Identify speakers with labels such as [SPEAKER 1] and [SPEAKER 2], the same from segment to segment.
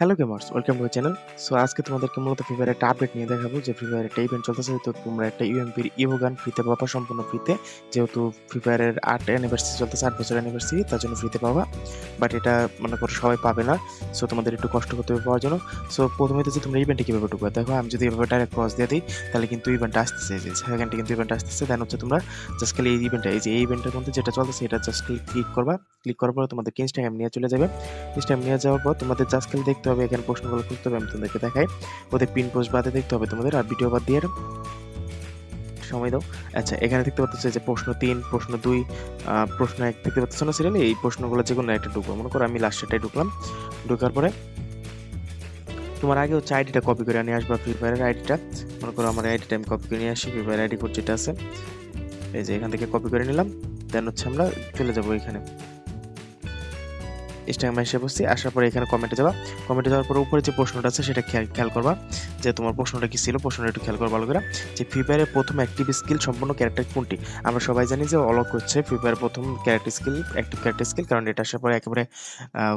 [SPEAKER 1] Hello gamers welcome to channel so আজকে তোমাদেরকে মূলত ফ্রি ফায়ার একটা আপডেট নিয়ে দেখাবো যে ফ্রি ফায়ার একটা ইভেন্ট চলতেছে। তো তোমরা একটা ইউএমপির ইভো গান ফ্রিতে পাবা, সম্পূর্ণ ফ্রিতে যেহেতু ফ্রি ফায়ারের আট অ্যানিভার্সারি চলতেছে, আট বছর অ্যানিভার্সারি তার জন্য ফ্রিতে পাবা। বাট এটা মনে করো সবাই পাবে না। সো তোমাদের একটু কষ্ট করতে হবে পাওয়ার জন্য। সো প্রথমে তো তোমরা ইভেন্টে কীভাবে ঢুকবে? দেখো, আমি যদি এভাবে ডাইরেক্ট ক্রস দিয়ে দিই, তাহলে কিন্তু ইভেন্টটা আসতেছে। যে সেকেন্ডে কিন্তু ইভেন্ট আসতেছে। দেন হচ্ছে তোমরা জাস্ট খালি এই ইভেন্টটা এই যে এই ইভেন্টের মধ্যে যেটা চলতেছে, এটা জাস্ট ক্লিক করবা। ক্লিক করার পর তোমাদেরকে ইনস্টাগ্রাম নিয়ে চলে যাবে। ইনস্টাগ্রাম নিয়ে যাওয়ার পর তোমাদের জাস্ট খালি দেখতে হবে, এখানে প্রশ্নগুলো খুঁজতে হবে, আমি তোমাদেরকে দেখাই। ওদের পিন পোস্ট বাদে দেখতে হবে তোমাদের, আর ভিডিও বাদ দিয়ে সময় দাও। আচ্ছা এখানে দেখতে পাচ্ছ যে প্রশ্ন তিন, প্রশ্ন দুই প্রশ্ন এক, দেখতে পাচ্ছ না সিরিয়ালে এই প্রশ্নগুলো যে কোনো একটা ঢুকবো। মনে করো আমি লাস্টেটাই ঢুকলাম। ঢোকার পরে তোমার আগে হচ্ছে আইডিটা কপি করে নিয়ে আসবা ফ্রি ফায়ারের আইডিটা মনে করো আমার আইডিটা আমি কপি করে নিয়ে আসি ফ্রি ফায়ার আইডি কোড যেটা আছে, এই যে এখান থেকে কপি করে নিলাম। দেন হচ্ছে আমরা চলে যাব এখানে। ইনস্টাগ্রামে এসে বসছি, আসার পরে এখানে কমেন্টে যাবা। কমেন্টে যাওয়ার পরে উপরে যে প্রশ্নটা আছে সেটা খেয়াল করবা যে তোমার প্রশ্নটা কি ছিল, প্রশ্নটা একটু খেয়াল করবা ভালো করে। যে ফ্রি ফায়ারের প্রথম অ্যাক্টিভ স্কিল সম্পূর্ণ ক্যারেক্টার কোনটি? আমরা সবাই জানি যে অলক হচ্ছে ফ্রি ফায়ারের প্রথম character skill active character skill কারণ এটা আসার পরে একেবারে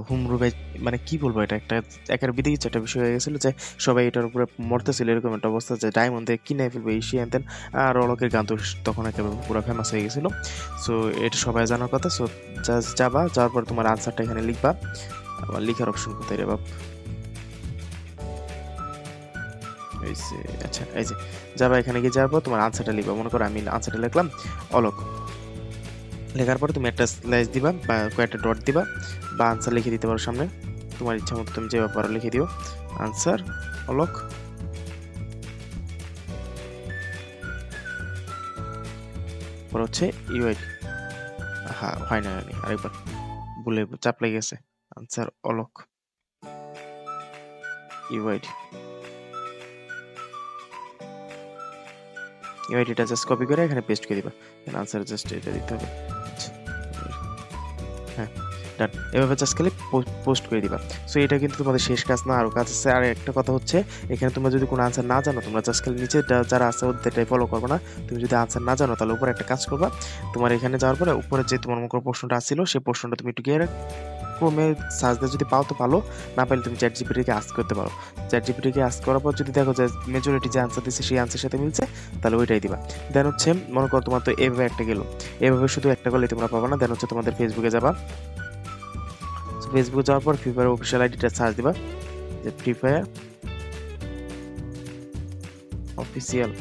[SPEAKER 1] হুম রুবে মানে কি বলব এটা? একটা একেবারে বিদিক একটা বিষয় হয়ে গেছিল যে সবাই এটার উপরে মরতেছিল, এরকম একটা অবস্থা যে ডায়মন্ড কিনে ফেলবে এই শিয়ান তেন আর অলকের গান তো তখন একেবারে পুরো ফেমাস হয়ে গেছিল। সো এটা সবাই জানার কথা। সো যাবা, যাওয়ার পর তোমার আনসারটা এখানে লিখবা আবার লিখার অপশন কোথায় রে বাপ? এই আচ্ছা এই যে, যাবা এখানে গিয়ে পর তোমার আনসারটা লিখবা মনে করো আমি আনসারটা লিখলাম, অলক। লেখার পরে তুমি একটা স্ল্যাশ দিবা বা কয়েকটা ডট দিবা, বা আনসার লিখে দিতে পারো সামনে। তোমার ইচ্ছা মতো তুমি যে পারো লিখে দিও। Answer Alok. পরে হচ্ছে ইউআইডি হ্যাঁ হয় না, আরেকবার। ভুলে চাপ লেগে গেছে। Answer Alok. ইউআইডি ইউআইডিটা জাস্ট কপি করে এখানে পেস্ট করে দিবা। আনসার জাস্ট এটা দিতে হবে। আচ্ছা। হ্যাঁ। ডান এভাবে জাস্ট খালি পোস্ট করে দিবা। সো এটা কিন্তু তোমাদের শেষ কাজ না আরও কাজ আছে। আর একটা কথা হচ্ছে, এখানে তোমরা যদি কোনো আনসার না জানো, তোমরা জাস্ট খালি নিচে যারা আছে ওদেরটাই ফলো করবে না। তুমি যদি আনসার না জানো, তাহলে উপরে একটা কাজ করবা। তোমার এখানে যাওয়ার পরে উপরে যে তোমার করো প্রশ্নটা আসছিল সেই প্রশ্নটা তুমি একটু গিয়ে ক্রমে সার্চ দিয়ে যদি পাও তো ভালো, না পাইলে তুমি চ্যাট জিপিটিকে আস্ক করতে পারো। চ্যাট জিপিটিকে আস্ক করার পর যদি দেখো যে মেজরিটি যে আনসার দিচ্ছে সেই আনসার সাথে মিলছে, তাহলে ওইটাই দিবা। দেন হচ্ছে, মনে করো তোমার তো এভাবে একটা গেলো। এভাবে শুধু একটা করলে তোমরা পাবা না। দেন হচ্ছে তোমাদের ফেসবুকে যাবা। ফেসবুকে যাওয়ার পর ফ্রি ফায়ার অফিসিয়াল আইডিটা সার্চ দিবা, যে ফ্রি ফায়ার অফিসিয়াল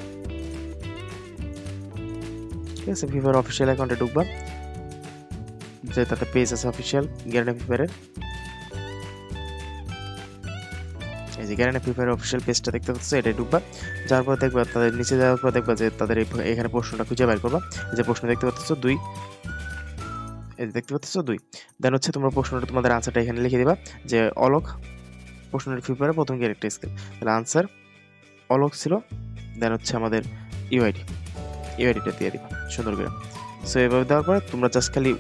[SPEAKER 1] ঠিক আছে ফ্রি ফায়ার অফিসিয়াল অ্যাকাউন্টে ঢুকবা, যে তাতে পেজ আছে অফিসিয়াল গ্যারেন্টি ফ্রি ফায়ারের এই যে গ্যারেন্টি ফ্রি ফায়ার অফিসিয়াল পেজটা দেখতে পাচ্ছ, এটাই ঢুকবা। যাওয়ার পর দেখবা, তাদের নিচে যাওয়ার পর দেখবা যে তাদের এখানে প্রশ্নটা খুঁজে বের করবা। যে প্রশ্ন দেখতে পাচ্ছ, দুই দেখতে পাচ্ছ? দুই। দেন হচ্ছে তোমরা প্রশ্নটা তোমাদের আনসারটা এখানে লিখে দিবা যে অলক প্রশ্নটা ফ্রি ফায়ারের প্রথম ক্যারেক্টার স্কিল তাহলে আনসার অলক ছিল দেন হচ্ছে আমাদের ইউআইডি ইউআইডিটা দিয়ে দিবা, সুন্দর করে। সো এভাবে দেওয়ার পরে তোমরা জাস্ট খালি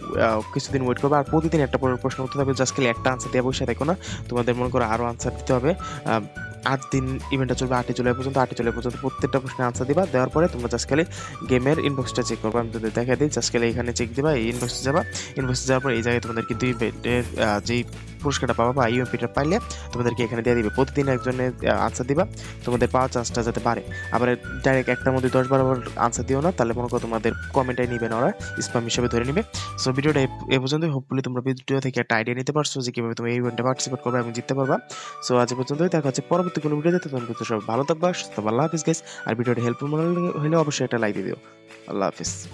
[SPEAKER 1] কিছুদিন ওয়েট করবে, আর প্রতিদিন একটা প্রশ্ন উত্তর থাকবে জাস্ট খালি একটা আনসার দিয়ে বসে দেখো না। তোমাদের মনে করো আরও আনসার দিতে হবে আট দিন ইভেন্টটা চলবে, আটই জুলাই পর্যন্ত, আটই জুলাই পর্যন্ত প্রত্যেকটা প্রশ্নের আনসার দিবা, দেওয়ার পরে তোমরা জাস্ট খালি গেমের ইনবক্সটা চেক করব, আমি তোমাদের দেখা দিই জাস্ট খালি এখানে চেক দিবা, এই ইনবক্সে যাবা ইনবক্সে যাওয়ার পর এই জায়গায় তোমাদের কিন্তু ইভেন্টের যেই পুরস্কারটা পাবা বা ইউএমপিটা পাইলে তোমাদেরকে এখানে দিয়ে দিবে। প্রতিদিন একজনের আনসার দিবা। তোমাদের পাওয়ার চান্সটা যাতে বাড়ে। আবার ডাইরেক্ট একটার মধ্যে দশ বারো আনসার দিও না, তাহলে মনে করো তোমাদের কমেন্টাই নিবে না ওরা স্প্যাম হিসেবে ধরে নিবে। সো ভিডিওটা এ- পর্যন্ত হোপফুলি তোমরা ভিডিও থেকে একটা আইডিয়া নিতে পারছ যে কীভাবে তুমি এই ইভেন্টে পার্টিসিপেট করবে এবং জিততে পারবা। সো আজ পর্যন্তই, দেখা হচ্ছে পরবর্তী কোনো ভিডিওতে তখন কিন্তু সবাই ভালো থাকবা, সুস্থ। আল্লাহ হাফিজ গাইস আর ভিডিওটা হেল্পফুল মনে হলে অবশ্যই একটা লাইক দিয়ে দিও। আল্লাহ হাফিজ।